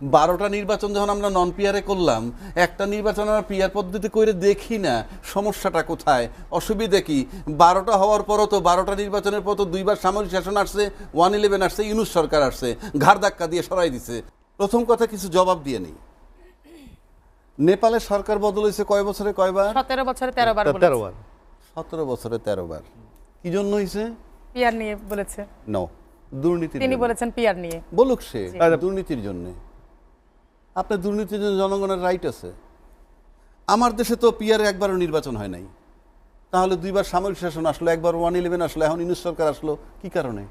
বারোটা নির্বাচন যখন আমরা নন পিয়ারে করলাম একটা নির্বাচন আমরা পিয়ার পদ্ধতি করে দেখি না সমস্যাটা কোথায়? অসুবিধা কি? বারোটা হওয়ার পরও তো বারোটা নির্বাচনের পর তো দুইবার সামরিক শাসন আসছে ওয়ান ইলেভেন আসছে ইউনুস সরকার আসছে ঘাড় ধাক্কা দিয়ে সরাই দিছে। প্রথম কথা কিছু জবাব দিয়ে নেই। নেপালের সরকার বদল হয়েছে কয় বছরে কয়বার? সতেরো বছরে তেরো বার তেরো বার। সতেরো বছরে তেরো বার। কি জন্য হয়েছে? পিয়ার নিয়ে বলেছে। নো দুর্নীতি তিনি বলেছেন পিয়ার নিয়ে। বলুক সে দুর্নীতির জন্য। আপনার দুর্নীতির জন্য জনগণের রাইট আছে। আমার দেশে তো পিয়ারে একবারও নির্বাচন হয় নাই। তাহলে দুইবার সামরিক শাসন আসলো, একবার ওয়ান ইলেভেন আসলো, এখন ইউনুস সরকার আসলো, কি কারণে?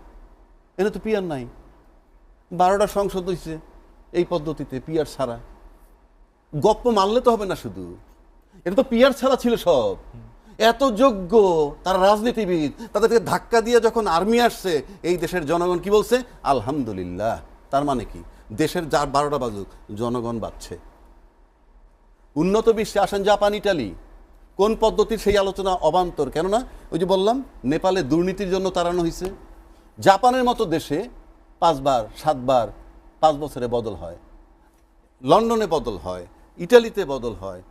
এটা তো পিয়ার নাই। বারোটা সংসদ হয়েছে এই পদ্ধতিতে পিয়ার ছাড়া। গপ্প মানলে তো হবে না শুধু। এটা তো পিয়ার ছাড়া ছিল সব। এত যোগ্য তারা রাজনীতিবিদ তাদেরকে ধাক্কা দিয়ে যখন আর্মি আসছে, এই দেশের জনগণ কি বলছে? আলহামদুলিল্লাহ। তার মানে কি? দেশের যার বারোটা বাজুক, জনগণ বাড়ছে। উন্নত বিশ্বে আসেন জাপান, ইটালি। কোন পদ্ধতির সেই আলোচনা অবান্তর? কেননা, ওই যে বললাম, নেপালে দুর্নীতির জন্য তাড়ানো হয়েছে জাপানের মতো দেশে পাঁচবার, সাতবার, পাঁচ বছরে বদল হয়। লন্ডনে বদল হয়, ইটালিতে বদল হয়।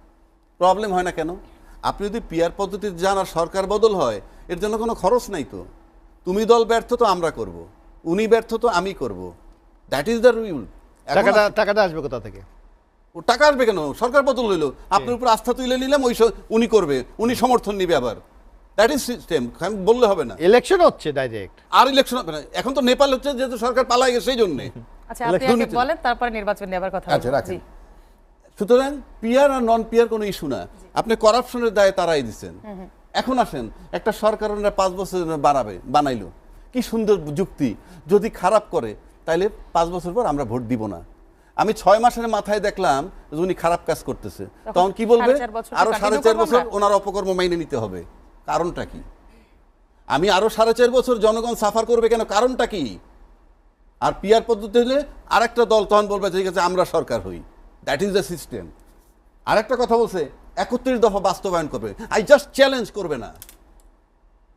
প্রবলেম হয় না কেন? আপনি যদি পিয়ার পদ্ধতিতে যান আর সরকার বদল হয়, এর জন্য কোনো খরচ নাই তো। তুমি দল ব্যর্থ তো আমরা করব। উনি ব্যর্থ তো আমি করব। দ্যাট ইজ দ্য রুল টাকাটা টাকাটা আসবে কোথা থেকে? ও টাকা আসবে কেন? সরকার বদল হইল। আপনার উপর আস্থা তুলে নিলাম ওই উনি করবে। উনি সমর্থন নিবে আবার। দ্যাট ইজ সিস্টেম বললে হবে না। ইলেকশন হচ্ছে ডাইরেক্ট আর ইলেকশন হবে না। এখন তো নেপাল হচ্ছে যেহেতু সরকার পালাই গেছে সেই জন্যে। আচ্ছা আপনি বলেন তারপরে নির্বাচন নিয়ে আবার কথা আচ্ছা। সুতরাং পিয়ার আর নন পিয়ার কোনো ইস্যু না। আপনি করাপশনের দায়ে তারাই দিচ্ছেন। এখন আসেন একটা সরকার ওনারা পাঁচ বছর জন্য বাড়াবে বানাইলো। কি সুন্দর যুক্তি। যদি খারাপ করে তাইলে পাঁচ বছর পর আমরা ভোট দিব না। আমি ছয় মাসের মাথায় দেখলাম যে উনি খারাপ কাজ করতেছে। তখন কি বলবে? আরও সাড়ে চার বছর ওনার অপকর্ম মাইনে নিতে হবে। কারণটা কি? আমি আরও সাড়ে চার বছর জনগণ সাফার করবে কেন? কারণটা কি? আর পিয়ার পদ্ধতি হলে আর একটা দল তখন বলবে ঠিক আছে আমরা সরকার হই। দ্যাট ইজ দ্য সিস্টেম আর একটা কথা বলছে একত্রিশ দফা বাস্তবায়ন করবে। আই জাস্ট চ্যালেঞ্জ করবে না।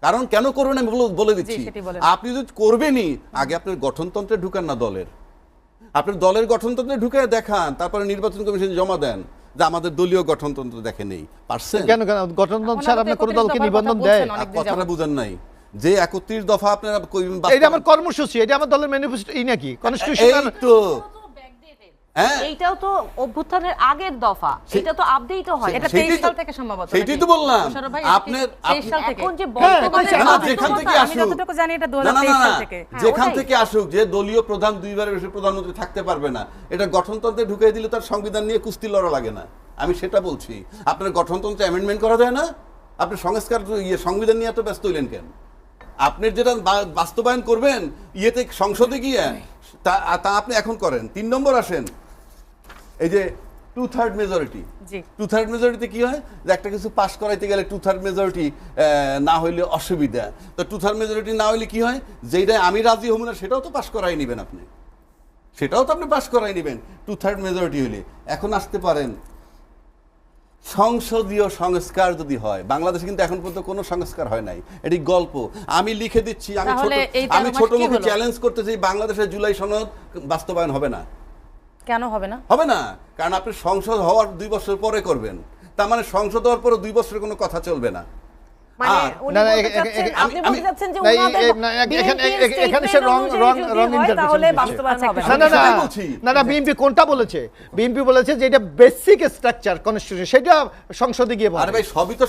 কারণ কেন করবে না আমি বলে- দিচ্ছি। আপনি যদি করবেনই আগে আপনার গঠনতন্ত্রে ঢুকান না দলের। আপনার দলের গঠনতন্ত্রে ঢুকে দেখান তারপরে নির্বাচন কমিশন জমা দেন যে আমাদের দলীয় গঠনতন্ত্র দেখে নেই। পারছেন? কেন কেন? গঠনতন্ত্র ছাড়া আপনার কোনো দলকে নিবন্ধন দেয়। কথাটা বুঝেন নাই। যে একত্রিশ দফা আপনারা এটা আমার কর্মসূচি এটা আমার দলের ম্যানিফেস্টো এই নাকি? এই কনস্টিটিউশন তো। এইটাও তো অভ্যুত্থানের আগের দফা। এটা তো আপডেটও হয়। এটা 23 সাল থেকে সম্ভবত। সেইটাই নাকি? তো বললাম। আপনার- 23 সাল থেকে। এখন যে হ্যাঁ, যেখান থেকে আসুক। যতটুকু জানি এটা না না না 2023 সাল থেকে। হ্যাঁ, যেখান থেকে আসুক যে দলীয় প্রধান দুইবারের বেশি প্রধানমন্ত্রী থাকতে পারবে না এটা গঠনতন্ত্রে ঢুকিয়ে দিলে তার সংবিধান নিয়ে কুস্তি লড়া লাগে না। আমি সেটা বলছি। আপনার গঠনতন্ত্রে অ্যামেন্ডমেন্ট করা যায় না? আপনি সংস্কার ইয়ে সংবিধান নিয়ে এত ব্যস্ত হইলেন কেন? আপনি যেটা বাস্তবায়ন করবেন ইয়েতে সংসদে গিয়ে তা আপনি এখন করেন। তিন নম্বর আসেন। এই যে two third majority two third majority কি হয়? যে একটা কিছু পাস করাইতে গেলে টু থার্ড মেজরিটি না হইলে অসুবিধা। তো টু থার্ড মেজরিটি না হইলে কি হয়? যেটা আমি রাজি হব না সেটাও তো পাস করাই নেবেন আপনি। সেটাও তো আপনি পাস করাই নেবেন টু থার্ড মেজরিটি হইলে। এখন আসতে পারেন। সংসদীয় সংস্কার যদি হয় বাংলাদেশে কিন্তু এখন পর্যন্ত কোনো সংস্কার হয় নাই। এটি গল্প। আমি লিখে দিচ্ছি আমি ছোট আমি ছোট কি মুখে? চ্যালেঞ্জ করতেছি বাংলাদেশের জুলাই সনদ বাস্তবায়ন হবে না। কেন হবে না? হবে না, কারণ আপনি সংসদ হওয়ার দুই বছর পরে করবেন। তার মানে সংসদ হওয়ার পরে দুই বছরের কোনো কথা চলবে না। কোনটা বলেছে? বিএনপি বলেছে যে এটা বেসিক স্ট্রাকচার কনস্টিটিউশন সেটা সংসদে গিয়ে আরে ভাই সবই তো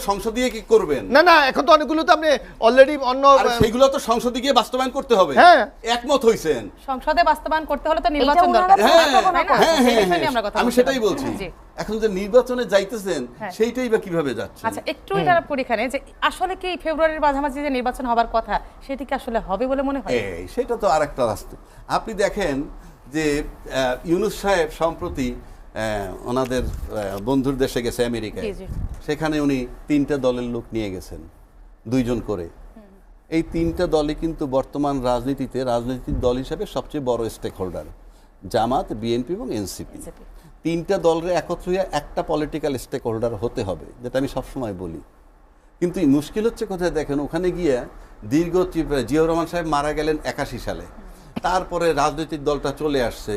কি করবেন? না না এখন তো অনেকগুলো তো আপনি অলরেডি অন্য সেগুলো তো সংসদে গিয়ে বাস্তবায়ন করতে হবে। হ্যাঁ। একমত হইছেন। সংসদে বাস্তবায়ন করতে হলে তো নির্বাচন দরকার। হ্যাঁ হ্যাঁ, হ্যাঁ, আমি সেটাই বলছি। এখন যে নির্বাচনে যাইতেছেন হ্যাঁ। সেইটাই বা কীভাবে যাচ্ছে? আচ্ছা একটু এটা এখানে যে আসলে কি ফেব্রুয়ারির মাঝামাঝি যে নির্বাচন হবার কথা সেটি কি আসলে হবে বলে মনে হয়? এই সেটা তো আর একটা রাস্তা। আপনি দেখেন যে ইউনুস সাহেব সম্প্রতি ওনাদের বন্ধুর দেশে গেছে আমেরিকায়। জি, জি। সেখানে উনি তিনটা দলের লোক নিয়ে গেছেন দুইজন করে। এই তিনটা দলই কিন্তু বর্তমান রাজনীতিতে রাজনৈতিক দল হিসাবে সবচেয়ে বড় স্টেক হোল্ডার জামাত বিএনপি এবং এনসিপি। তিনটা দলের একত্র হয়ে একটা পলিটিক্যাল স্টেক হোল্ডার হতে হবে, যেটা আমি সবসময় বলি। কিন্তু মুশকিল হচ্ছে কোথায় দেখেন? ওখানে গিয়ে দীর্ঘ জিয়াউর রহমান সাহেব মারা গেলেন একাশি সালে। তারপরে রাজনৈতিক দলটা চলে আসছে।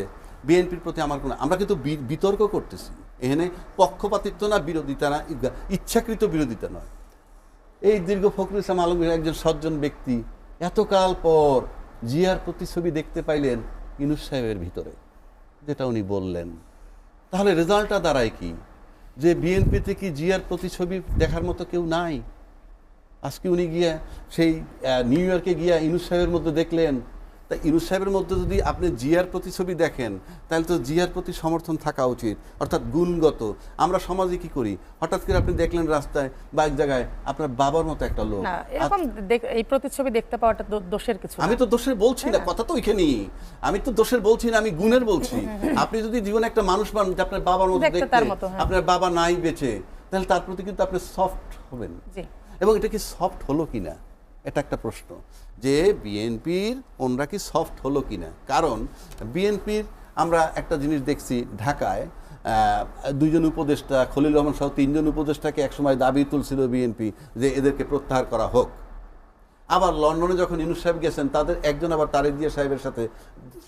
বিএনপির প্রতি আমার কোনো আমরা কিন্তু বিতর্ক করতেছি। এখানে পক্ষপাতিত্ব না বিরোধিতা না ইচ্ছাকৃত বিরোধিতা নয়। এই দীর্ঘ ফখরুল ইসলাম আলমগীর একজন সজ্জন ব্যক্তি, এতকাল পর জিয়ার প্রতিছবি দেখতে পাইলেন ইনুস সাহেবের ভিতরে, যেটা উনি বললেন। তাহলে রেজাল্টটা দাঁড়ায় কি? যে বিএনপিতে কি জিয়ার প্রতিছবি দেখার মতো কেউ নাই। আজকে উনি গিয়া সেই নিউ ইয়র্কে গিয়া ইনুস সাহেবের মধ্যে দেখলেন তা ইনুস সাহেবের মধ্যে যদি আপনি জিয়ার প্রতিছবি দেখেন তাহলে তো জিয়ার প্রতি সমর্থন থাকা উচিত। অর্থাৎ গুণগত। আমরা সমাজে কি করি? হঠাৎ করে আপনি দেখলেন রাস্তায় বা এক জায়গায় আপনার বাবার মতো একটা লোক। এরকম এই প্রতিচ্ছবি দেখতে পাওয়াটা দোষের কিছু আমি তো দোষের বলছি না কথা তো ওইখানেই। আমি তো দোষের বলছি না আমি গুণের বলছি। আপনি যদি জীবনে একটা মানুষ পান যে আপনার বাবার মতো দেখতে হ্যাঁ। আপনার বাবা নাই বেঁচে তাহলে তার প্রতি কিন্তু আপনি সফট হবেন। এবং এটা কি সফট হলো কিনা? এটা একটা প্রশ্ন যে বিএনপির ওনরা কি সফট হলো কিনা? কারণ বিএনপির আমরা একটা জিনিস দেখছি ঢাকায় দুইজন উপদেষ্টা খলিল রহমান সহ তিনজন উপদেষ্টাকে একসময় দাবি তুলছিল বিএনপি যে এদেরকে প্রত্যাহার করা হোক। আবার লন্ডনে যখন ইনুস সাহেব গেছেন, তাদের একজন আবার তারেক জিয়া সাহেবের সাথে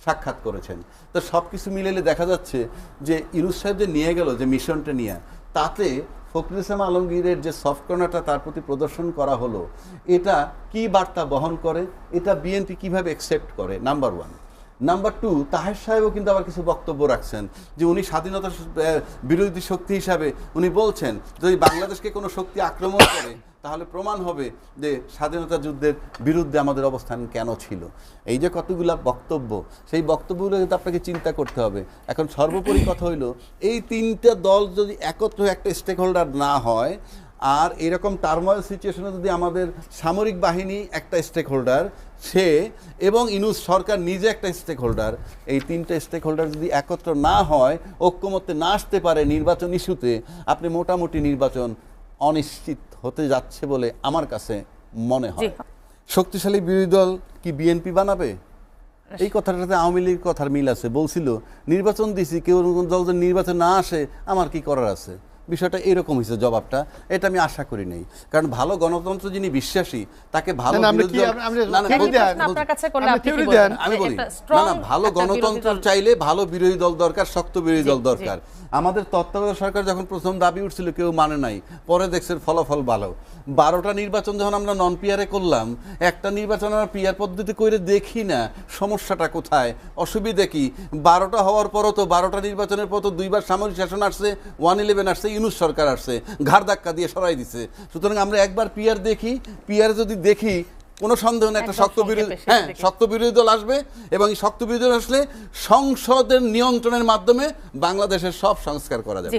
সাক্ষাৎ করেছেন। তো সব কিছু মিলেলে দেখা যাচ্ছে যে ইনুস সাহেব যে নিয়ে গেল, যে মিশনটা নিয়ে, তাতে ফখরুল ইসলাম আলমগীরের যে সফট কর্নারটা তার প্রতি প্রদর্শন করা হলো, এটা কি বার্তা বহন করে? এটা বিএনপি কীভাবে অ্যাকসেপ্ট করে? Number one number two Taher সাহেবও কিন্তু আবার কিছু বক্তব্য রাখছেন যে উনি স্বাধীনতা বিরোধী শক্তি হিসাবে উনি বলছেন, যদি বাংলাদেশকে কোনো শক্তি আক্রমণ করে, তাহলে প্রমাণ হবে যে স্বাধীনতা যুদ্ধের বিরুদ্ধে আমাদের অবস্থান কেন ছিল। এই যে কতগুলা বক্তব্য, সেই বক্তব্যগুলো কিন্তু আপনাকে চিন্তা করতে হবে। এখন সর্বোপরি কথা হইল, এই তিনটা দল যদি একত্র একটা স্টেক হোল্ডার না হয় আর এরকম টার্ময়েল সিচুয়েশনে যদি আমাদের সামরিক বাহিনী একটা স্টেক হোল্ডার সে এবং ইনুস সরকার নিজে একটা স্টেক হোল্ডার এই তিনটা স্টেক হোল্ডার যদি একত্র না হয় ঐক্যমত্যে না আসতে পারে নির্বাচন ইস্যুতে আপনি মোটামুটি নির্বাচন অনিশ্চিত হতে যাচ্ছে বলে আমার কাছে মনে হয়। শক্তিশালী বিরোধী দল কি বিএনপি বানাবে? এই কথাটাতে আওয়ামী লীগ কথার মিল আছে। বলছিল নির্বাচন দিছি কেউ দল যদি নির্বাচন না আসে আমার কি করার আছে? বিষয়টা এরকম হয়েছে জবাবটা এটা আমি আশা করি নাই। কারণ ভালো গণতন্ত্র যিনি বিশ্বাসী তাকে ভালো। আমি বলি না না ভালো গণতন্ত্র চাইলে ভালো বিরোধী দল দরকার শক্ত বিরোধী দল দরকার। আমাদের তত্ত্বাবধায়ক সরকার যখন প্রথম দাবি উঠছিল কেউ মানে নাই পরে দেখছেন ফলাফল ভালো। বারোটা নির্বাচন যখন আমরা নন পিয়ারে করলাম একটা নির্বাচন আমরা পিয়ার পদ্ধতি করে দেখি না সমস্যাটা কোথায়? অসুবিধা কি? বারোটা হওয়ার পরও তো বারোটা নির্বাচনের পর তো দুইবার সামরিক শাসন আসছে ওয়ান ইলেভেন আসছে ইউনুস সরকার আসছে ঘাড় ধাক্কা দিয়ে সরাই দিছে। সুতরাং আমরা একবার পিয়ার দেখি পিয়ার যদি দেখি কোনো সন্দেহ নেই একটা শক্ত বিরোধী হ্যাঁ শক্ত বিরোধী দল আসবে এবং এই শক্ত বিরোধী দল আসলে সংসদের নিয়ন্ত্রণের মাধ্যমে বাংলাদেশের সব সংস্কার করা যাবে।